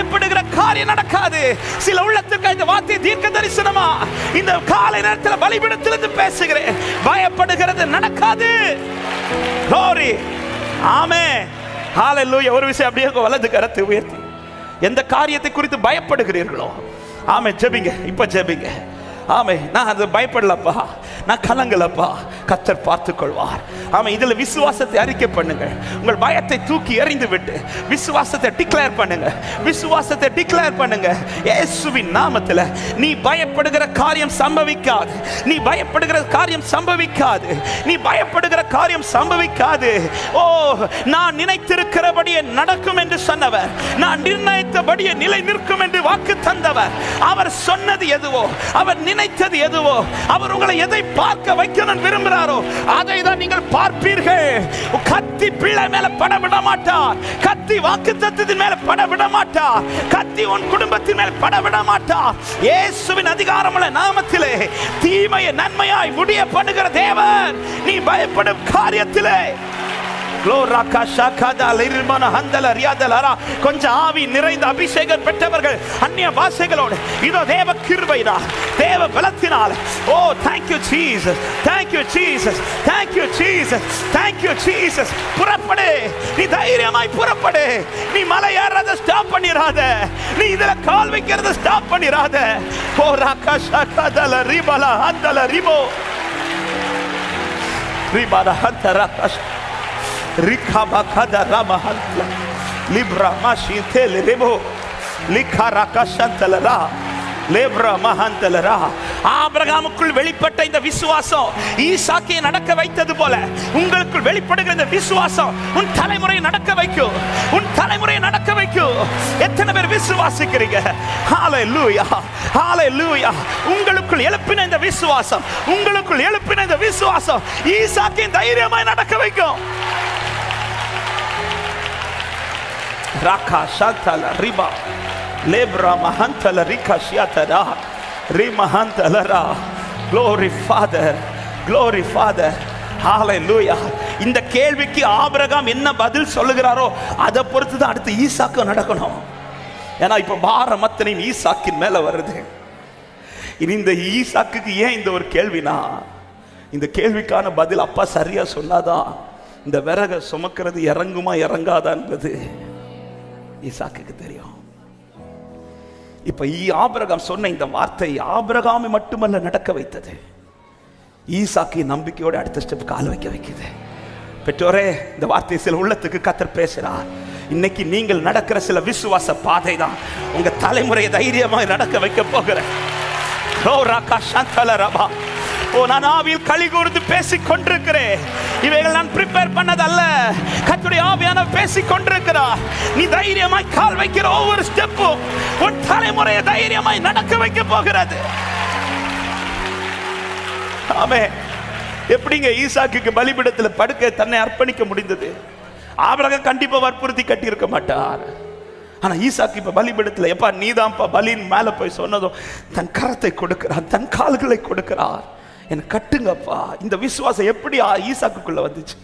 பயப்படுகிற காரியம் நடக்காது. சில உள்ளத்துக்கு இந்த வார்த்தை தீர்க்க தரிசனமா இந்த காலை நேரத்தில் பலிபிடத்திலிருந்து பேசுகிறேன். பயப்படுகிறது நடக்காது. Glory. ஆமே ஹalleluya ஒரு விஷயம் அப்படியே வலது கரத்தை உயர்த்தி. எந்த காரியத்தை குறித்து பயப்படுகிறீர்களோ? ஆமே ஜெபிங்க. இப்ப ஜெபிங்க. ஆமை நான் அது பயப்படலப்பா. நான் கலங்கலப்பா. கத்தர் பார்த்து கொள்வார் ஆமா இதுல விசுவாசத்தை அறிக்கை பண்ணுங்க உங்கள் பயத்தை தூக்கி எறிந்து விட்டு விசுவாசத்தை டிக்ளேர் பண்ணுங்க விசுவாசத்தை டிக்ளேர் பண்ணுங்க இயேசுவின் நாமத்தில் நீ பயப்படுகிற காரியம் சம்பவிக்காது. நீ பயப்படுகிற காரியம் சம்பவிக்காது. நீ பயப்படுகிற காரியம் சம்பவிக்காது. ஓ நான் நினைத்திருக்கிறபடியே நடக்கும் என்று சொன்னவர். நான் நிர்ணயித்தபடியே நிலை நிற்கும் என்று வாக்கு தந்தவர். அவர் சொன்னது எதுவோ அவர் நினைத்தது எதுவோ? அவர் உங்களை எதை பார்க்க வைக்கணும் விரும்புகிறாரோ அதை தான் நீங்கள் பார்ப்பீர்கள். கத்தி பிள்ளை மேல பட விட மாட்டார். கத்தி வாக்கு தத்துவத்தின் மேல பட விட மாட்டார். கத்தி உன் குடும்பத்தின் மேல் பட விட மாட்டார். இயேசுவின் அதிகாரமுள்ள நாமத்திலே தீமையை நன்மையாய் முடிய பண்ணுகிற தேவன். நீ பயப்படும் காரியத்திலே. கொஞ்சம் ஆவி நிறைந்த அபிஷேகம் பெற்றவர்கள் அந்நிய பாஷைகளோடு இதோ தேவ கிருபைனா தேவ பலத்தினால் ஓ thank you Jesus thank you Jesus thank you Jesus thank you Jesus புறப்படு நீ தைரியமாய் புறப்படு நீ மலை ஏறத ஸ்டாப் பண்ணிராத நீ இதுல கால் வைக்கிறத ஸ்டாப் பண்ணிராத ஓ ராக்கா ஷாக்காதல ரிபல ஹந்தல ரிபோ ரிபல ஹந்தர கஷ் Rikabakada Ramahantla Libra Mashintel Rebo. Likarakashantalara ஆபிரகாமுக்குள் வெளிப்பட்ட இந்த விசுவாசம் ஈசாக்கியை நடக்க வைத்தது போல உங்களுக்குள் வெளிப்படுகிற இந்த விசுவாசம் உன் தலைமுறையை நடக்க வைக்கும் உன் தலைமுறையை நடக்க வைக்கும் எத்தனை பேர் விசுவாசிக்கிறீங்க உங்களுக்குள் எழுப்பின இந்த விசுவாசம் உங்களுக்குள் எழுப்பின இந்த விசுவாசம் ஈசாக்கை தைரியமாய் நடக்க வைக்கும் Raka Shantala Riba. Lebra Mahantala Rika Shiatara Rimahantala Ra. Glory Father. Glory Father. Hallelujah. இந்த கேள்விக்கு ஆபிரகாம் என்ன பதில் சொல்லுகிறாரோ அதை பொறுத்து தான் அடுத்து ஈசாக்கு நடக்கணும். ஏன்னா இப்போ பாரம் அத்தனையும் ஈசாக்கின் மேலே வருது. இனி இந்த ஈசாக்குக்கு ஏன் இந்த ஒரு கேள்வினா இந்த கேள்விக்கான பதில் அப்பா சரியா சொன்னாதான் இந்த விறக சுமக்கிறது இறங்குமா இறங்காதா என்பது. ஈசாக்குக்கு தெரியும். இப்ப ஈ ஆபிரகாம் சொன்ன இந்த வார்த்தை ஆபிரகாமி மட்டுமல்ல நடக்க வைத்தது. ஈசாக்கு நம்பிக்கையோட அடுத்த ஸ்டெப் கால் வைக்க வைக்குது. பெற்றோரே இந்த வார்த்தை சில உள்ளத்துக்கு கத்தர் பேசுறார். இன்னைக்கு நீங்கள் நடக்கிற சில விசுவாச பாதை தான் உங்க தலைமுறையை தைரியமாக நடக்க வைக்க போகிறேன். ஓ ரபா. ஓ நான் ஆவியில் களி கூர்ந்து பேசிக் கொண்டிருக்கிறேன் இவைகள் நான் ப்ரிப்பேர் பண்ணதல்ல. கத்துடைய ஆவியான பேசிக் கொண்டிருக்கிறார் நீ தைரியமாய் கால் வைக்கிற ஒவ்வொரு ஸ்டெப்பும் உன் தலைமுறையை தைரியமாய் நடக்க வைக்க போகிறது. ஆமே. எப்படிங்க ஈசாக்கு பலிபிடத்துல படுக்க தன்னை அர்ப்பணிக்க முடிந்தது? ஆபரக கண்டிப்பா வற்புறுத்தி கட்டியிருக்க மாட்டார். ஆனா ஈசாக்கு இப்ப பலிபிடத்துல எப்பா நீதான்ப்பா பலின் மேல போய் சொன்னதும் தன் கரத்தை கொடுக்கிறார் தன் கால்களை கொடுக்கிறார். என்னை கட்டுங்கப்பா. இந்த விசுவாசம் எப்படி ஆ- ஈசாக்குக்குள்ள வந்துச்சு?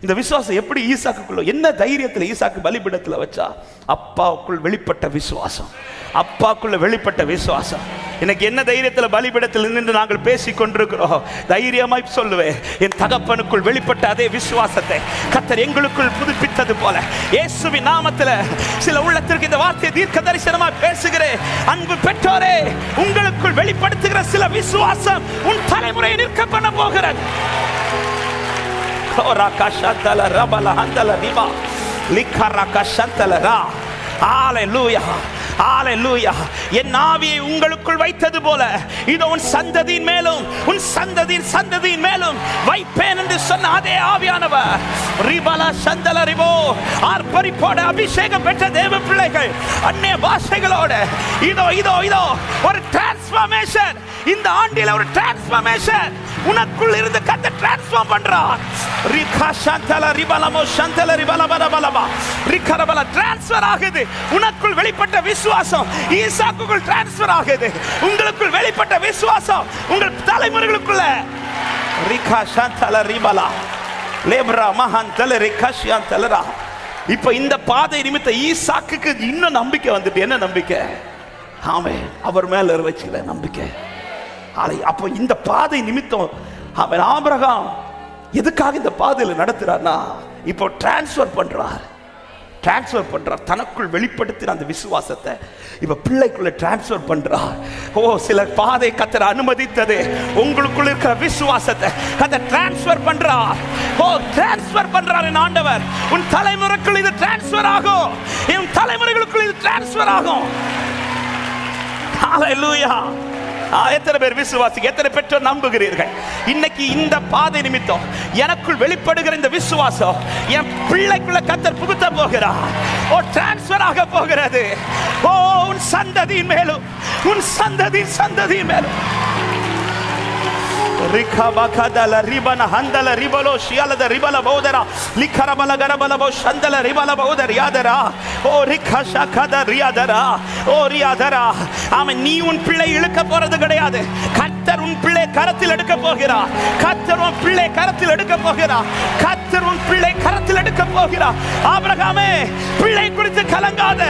இந்த விசுவாசம் எப்படி ஈசாக்குள்ள என்ன தைரியத்துல ஈசாக்கு பலிபிடத்தில் வச்சா? அப்பாவுக்குள் வெளிப்பட்ட விசுவாசம். அப்பாக்குள்ள வெளிப்பட்ட விசுவாசம். எனக்கு என்ன தைரியத்துல பலிபிடத்தில் நின்று நாங்கள் பேசி கொண்டிருக்கிறோம்? தைரியமாய் சொல்லுவேன் என் தகப்பனுக்குள் வெளிப்பட்ட அதே விசுவாசத்தை கத்தர் எங்களுக்குள் புதுப்பித்தது போல. இயேசுவின் நாமத்துல சில உள்ளத்திற்கு இந்த வார்த்தையை தீர்க்க தரிசனமா பேசுகிறேன். அன்பு பெற்றோரே உங்களுக்குள் வெளிப்படுத்துகிற சில விசுவாசம் உன் தலைமுறையை நிற்க பண்ண போகிறது. Koraka shantala rabala handala riba. Likaraka ra. Hallelujah. Hallelujah. என் ஆவியை உங்களுக்குள் வைத்தது போல இதோ உன் சந்ததியின் மேலும் உன் சந்ததியின் சந்ததியின் மேலும் வைப்பேன் என்று சொன்ன அதே ஆவியானவர் ரிபல சந்தல ரிபோ ஆர்ப்பரிப்போட அபிஷேகம் பெற்ற தேவ பிள்ளைகள் அன்னே பாஷைகளோட இதோ இதோ இதோ ஒரு டிரான்ஸ்ஃபார்மேஷன் இந்த ஆண்டில ஒரு டிரான்ஸ்ஃபார்மேஷன் உனக்குள் இருந்து கத்த டிரான்ஸ்ஃபார்ம் பண்றார். ரிகா சந்தல ரிபலமோ சந்தல ரிபலபலபலபா ரிகரபல டிரான்ஸ்ஃபர் ஆகுது. உனக்குள் வெளிப்பட்ட விசுவாசம் ஈசாக்குக்குள் டிரான்ஸ்ஃபர் ஆகுது. உங்களுக்குள் வெளிப்பட்ட விசுவாசம் உங்கள் தலைமுறைகளுக்குள்ள. ரிகா சந்தல ரிபலா. லேப்ரா மஹான் தல ரிகா சியான் தலரா இப்போ இந்த பாதை நிமித்த ஈசாக்குக்கு இன்னும் நம்பிக்கை வந்துட்டு என்ன நம்பிக்கை? அவன் அவர் மேல வச்சுக்கல நம்பிக்கை. ஆலை அப்போ இந்த பாதை நிமித்தம் அவன் ஆபிரகாம் எதுக்காக இந்த பாதையில் நடத்துறார்னா இப்போ டிரான்ஸ்ஃபர் பண்றார். டிரான்ஸ்ஃபர் பண்றார். தனக்குள் வெளிப்படுத்தின அந்த விசுவாசத்தை இப்ப பிள்ளைக்குள்ள டிரான்ஸ்ஃபர் பண்றார். ஓ சில பாதை கத்தர் அனுமதித்தது. உங்களுக்குள்ள இருக்கிற விசுவாசத்தை அந்த டிரான்ஸ்ஃபர் பண்றார். ஓ டிரான்ஸ்ஃபர் பண்றார் என் ஆண்டவர். உன் தலைமுறைக்குள் இது டிரான்ஸ்ஃபர் ஆகும். உன் தலைமுறைகளுக்குள் இது டிரான்ஸ்ஃபர் ஆகும். ஹalleluya எத்தனை பேர் விசுவாசி எத்தனை பெற்றோர் நம்புகிறீர்கள்? இன்னைக்கு இந்த பாதை நிமித்தம் எனக்குள் வெளிப்படுகிற இந்த விசுவாசம் என் பிள்ளைக்குள்ள கத்தர் புகுத்த போகிறார். ஓ டிரான்ஸ்பர் ஆக போகிறது. ஓ உன் சந்ததியின் மேலும் உன் சந்ததி சந்ததியின் மேலும். ರಿಖಬಕದಲ ರಿಬನ ಹಂದಲ ರಿಬಲೋ ಶಿಯಲದ ರಿಬಲ ಬಹುದರ ಲಿಖರಬಲ ಗರಬಲ ಬೋ ಶಂದಲ ರಿಬಲ ಬಹುದರ ಯಾದರ ஓ ரிக ஷகத ரியாதர ஓ ரியாதர அவன் நீ உன் பிள்ளை இழுக்க போறது கிடையாது கத்தர் உன் பிள்ளை கரத்தில் எடுக்க போகிறார். கத்தர் உன் பிள்ளை கரத்தில் எடுக்க போகிறார். கத்தர் உன் பிள்ளை கரத்தில் எடுக்க போகிறார். ஆபிரகாமே பிள்ளை குறித்து கலங்காத.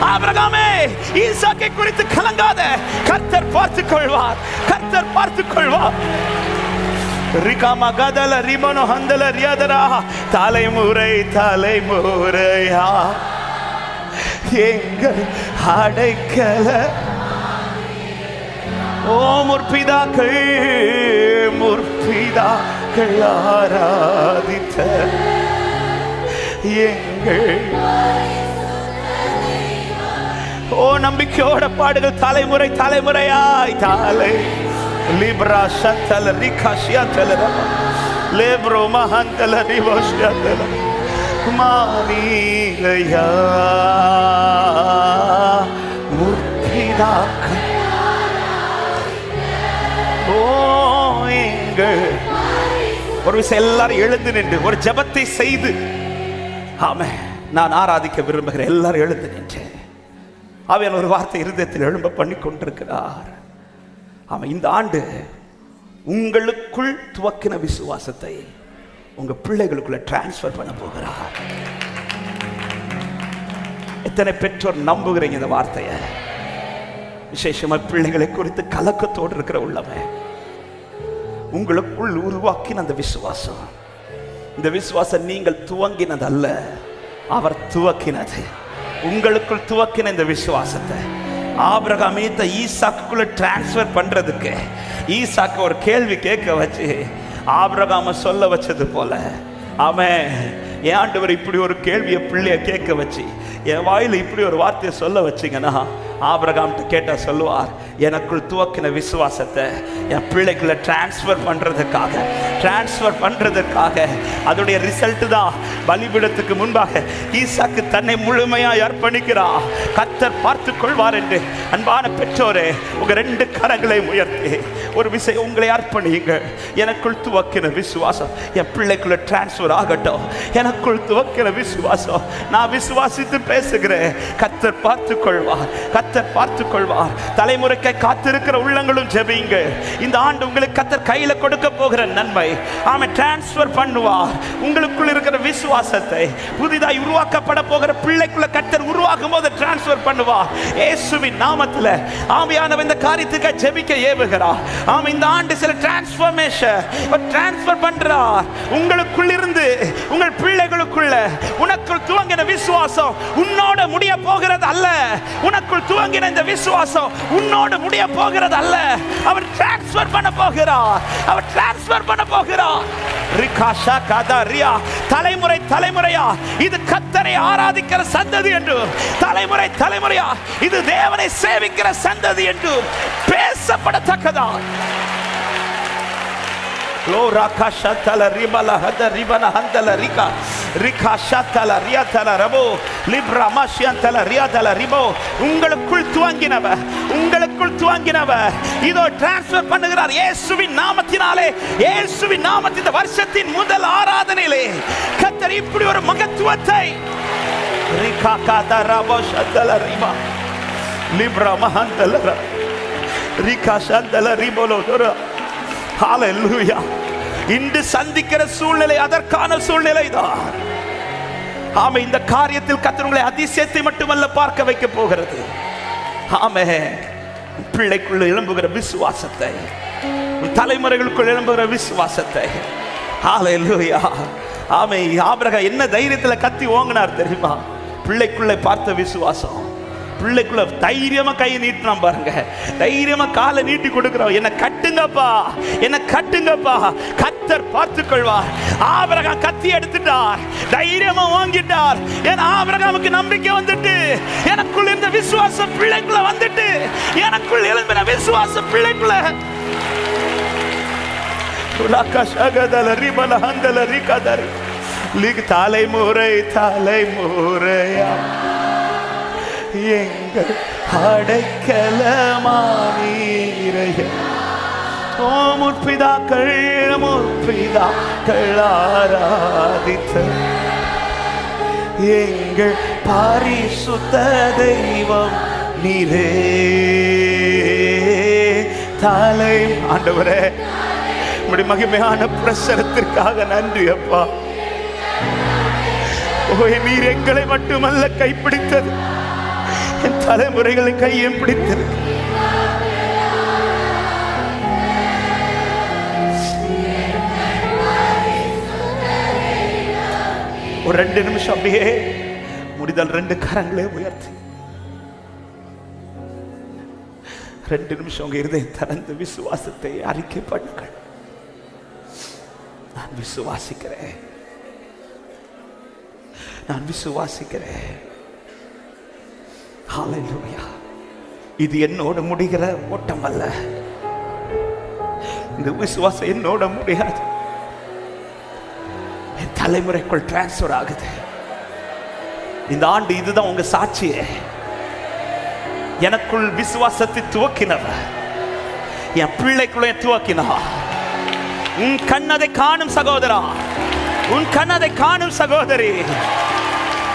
ஆபிரகாமே ஈசாக்கை குறித்து கலங்காத. கத்தர் பார்த்துக் கொள்வார். கத்தர் பார்த்துக் கொள்வார். ரிகாம கதல ரிமனோ ஹந்தல ரியதரா. தலைமுறை தலைமுறையா. எங்கள் அடைக்கல ஓ முற்பிதாக்கள் முற்பிதாக்கள் ஆராதித்த எங்கள் ஓ நம்பிக்கையோட பாடுகள் தலைமுறை தலைமுறையாய் தலை. லிப்ரா சத்தல ரிகா ஷியத்தல லேப்ரோ மஹந்தல ரிவோ ஷியத்தல. மாவீலையா எங்கள் ஒரு விஷயம் எல்லாரும் எழுந்து நின்று ஒரு ஜெபத்தை செய்து. ஆமே நான் ஆராதிக்க விரும்புகிறேன் எல்லாரும் எழுந்து நின்றேன் அவன் ஒரு வார்த்தை இருதயத்தில் எழும்ப பண்ணி கொண்டிருக்கிறார். அவன் இந்த ஆண்டு உங்களுக்குள் துவக்கின விசுவாசத்தை உங்க பிள்ளைகளுக்குள்ள டிரான்ஸ்ஃபர் பண்ண போகிறார். எத்தனை பெற்றோர் நம்புகிறீங்க இந்த வார்த்தையை? விசேஷமா பிள்ளைகளை குறித்து கலக்கத்தோடு இருக்கிற உள்ளவன். உங்களுக்குள் உருவாக்கின அந்த விசுவாசம். இந்த விசுவாசம் நீங்கள் துவங்கினது அல்ல அவர் துவக்கினது. உங்களுக்குள் துவக்கின இந்த விசுவாசத்தை. ஆபிரகாமீத்த ஈசாக்குள்ள டிரான்ஸ்ஃபர் பண்றதுக்கு ஈசாக்கு ஒரு கேள்வி கேட்க வச்சு ஆபிரகாம சொல்ல வச்சது போல அவன் ஏன் ஆண்டவர் இப்படி ஒரு கேள்வியை பிள்ளைய கேட்க வச்சு என் வாயில இப்படி ஒரு வார்த்தையை சொல்ல வச்சீங்கன்னா ஆபிரகாம்கிட்ட கேட்டால் சொல்லுவார் எனக்குள் துவக்கின விசுவாசத்தை என் பிள்ளைகளை டிரான்ஸ்ஃபர் பண்ணுறதுக்காக டிரான்ஸ்ஃபர் பண்ணுறதற்காக அதோடைய ரிசல்ட் தான் பலிபீடத்துக்கு முன்பாக ஈசாக்கு தன்னை முழுமையாக அர்ப்பணிக்கிறா கத்தர் பார்த்து கொள்வார் என்று அன்பான பெற்றோரே உங்கள் ரெண்டு கரங்களை உயர்த்தி ஒரு விஷயம் உங்களை அர்ப்பணியுங்க எனக்குள் துவக்கின விசுவாசம் என் பிள்ளைக்குள்ள டிரான்ஸ்ஃபர் ஆகட்டும். எனக்குள் துவக்கின விசுவாசம் நான் விசுவாசித்து பேசுகிறேன். கத்தர் பார்த்து கொள்வார். கத்தர் பார்த்து கொள்வார். தலைமுறைக்கு காத்திருக்கிற உள்ளங்களும் ஜெபிங்க இந்த ஆண்டு உங்களுக்கு கத்தர் கையில் கொடுக்க போகிற நன்மை ஆமை டிரான்ஸ்ஃபர் பண்ணுவார் உங்களுக்குள் இருக்கிற விசுவாசத்தை புதிதாய் உருவாக்கப்பட போகிற பிள்ளைக்குள்ள கத்தர் உருவாக்கும் போது டிரான்ஸ்ஃபர் பண்ணுவார் இயேசுவின் நாமத்துல ஆமையானவ இந்த காரியத்துக்கு ஜெபிக்க ஏவுகிறார் ஆமாம் இந்த ஆண்டு சில டிரான்ஸ்ஃபர்மேஷன் டிரான்ஸ்ஃபர் பண்ணுறார் உங்களுக்குள்ளிருந்து உங்கள் பிள்ளைகளுக்குள்ள உனக்குள் துவங்கின விசுவாசம் உன்னோட முடிய போகிறது அல்ல. உனக்குள் துவங்கின இந்த விசுவாசம் உன்னோட முடிய போகிறது அல்ல. அவர் டிரான்ஸ்ஃபர் பண்ண போகிறார் அவர் டிரான்ஸ்ஃபர் பண்ண போகிறார் ரிகாஷா தலைமுறை தலைமுறையா. இது கத்தரை ஆராதிக்கிற சந்ததி என்று. தலைமுறை தலைமுறையா. இது தேவனை சேவிக்கிற சந்ததி என்று பேசப்படத்தக்கதா. Lora kashatala தல hada ribana handala shatala riatala rabo libra mashiantala riatala ribo. உங்களுக்குள் துவங்கினவ உங்களுக்குள் துவங்கினவ. இதோ டிரான்ஸ்ஃபர் பண்ணுகிறார் இயேசுவின் நாமத்தினாலே இயேசுவின் நாமத்தின் இந்த வருஷத்தின் முதல் ஆராதனையிலே. கத்தர் இப்படி ஒரு மகத்துவத்தை. ரிகா காதா ரபோ சந்தல ரிபா லிப்ரா மஹந்தல ரிகா சந்தல ரிபோலோ ஹalleluya இன்று சந்திக்கிற சூழ்நிலை அதற்கான சூழ்நிலை தான் ஆமே இந்த காரியத்தில் கர்த்தர் அதிசயத்தை மட்டுமல்ல பார்க்க வைக்க போகிறது. ஆமே பிள்ளைக்குள்ள எழும்புகிற விசுவாசத்தை தலைமுறைகளுக்குள் எழும்புகிற விசுவாசத்தை. ஹalleluya ஆமே என்ன தைரியத்துல கத்தி ஓங்கினார் தெரியுமா? பிள்ளைக்குள்ளே பார்த்த விசுவாசம். பிள்ளைக்குள்ள தைரியமா கையை நீட்டினா பாருங்க. தைரியமா காலை நீட்டி கொடுக்குறோம். என்ன கட்டுங்கப்பா என்ன கட்டுங்கப்பா. கத்தர் பார்த்துக் கொள்வார் ஆபரகம் கத்தி எடுத்துட்டார். தைரியமா வாங்கிட்டார் ஏன்னா ஆபிரகாமுக்கு நம்பிக்கை வந்துட்டு. எனக்குள் இருந்த விசுவாசம் பிள்ளைக்குள்ள வந்துட்டு. எனக்குள் எழும்பின விசுவாசம் பிள்ளைக்குள்ள உலகசகதல ரிபல ஹந்தல ரிகதரி. தலைமுறை தலைமுறையா. எங்கள் அடைக்கலமானீரைய. ஓ முற்பிதாக்கள் முற்பிதாக்கள் ஆராதித்த எங்கள் பரிசுத்த தெய்வம் நீரே. தலை ஆண்டவரே இப்படி மகிமையான பிரசரத்திற்காக நன்றி அப்பா. ஓ நீர் எங்களை மட்டுமல்ல கைப்பிடித்தது. என் தலைமுறைகளை கையும் பிடித்தது. ஒரு ரெண்டு நிமிஷம் அப்படியே முடிதல் ரெண்டு கரங்களே உயர்த்தி. ரெண்டு நிமிஷம் உங்க இருதயம் திறந்து விசுவாசத்தை அறிக்கை பண்ணுங்கள். நான் விசுவாசிக்கிறேன். நான் விசுவாசிக்கிறேன். இது என்னோட முடிகிற ஓட்டம் அல்ல. இந்த விசுவாசம் என்னோட முடியாது. தலைமுறைக்குள் டிரான்ஸ்ஃபர் ஆகுது. இந்த ஆண்டு இதுதான் உங்க சாட்சியே. எனக்குள் விசுவாசத்தை துவக்கினவர் என் பிள்ளைக்குள்ள துவக்கினா உன் கண்ணதை காணும் சகோதரா. உன் கண்ணதை காணும் சகோதரி.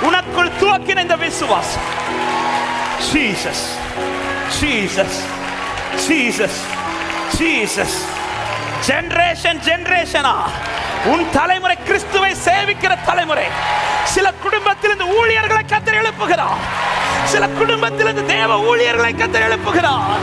உனக்குள் துவக்கின இந்த விசுவாசம். Jesus Jesus Jesus Jesus generation ஜென்ரேஷனா உன் தலைமுறை கிறிஸ்துவை சேவிக்கிற தலைமுறை. சில குடும்பத்திலிருந்து ஊழியர்களை கத்தர் எழுப்புகிறார். சில குடும்பத்திலிருந்து தேவ ஊழியர்களை கத்தர் எழுப்புகிறார்.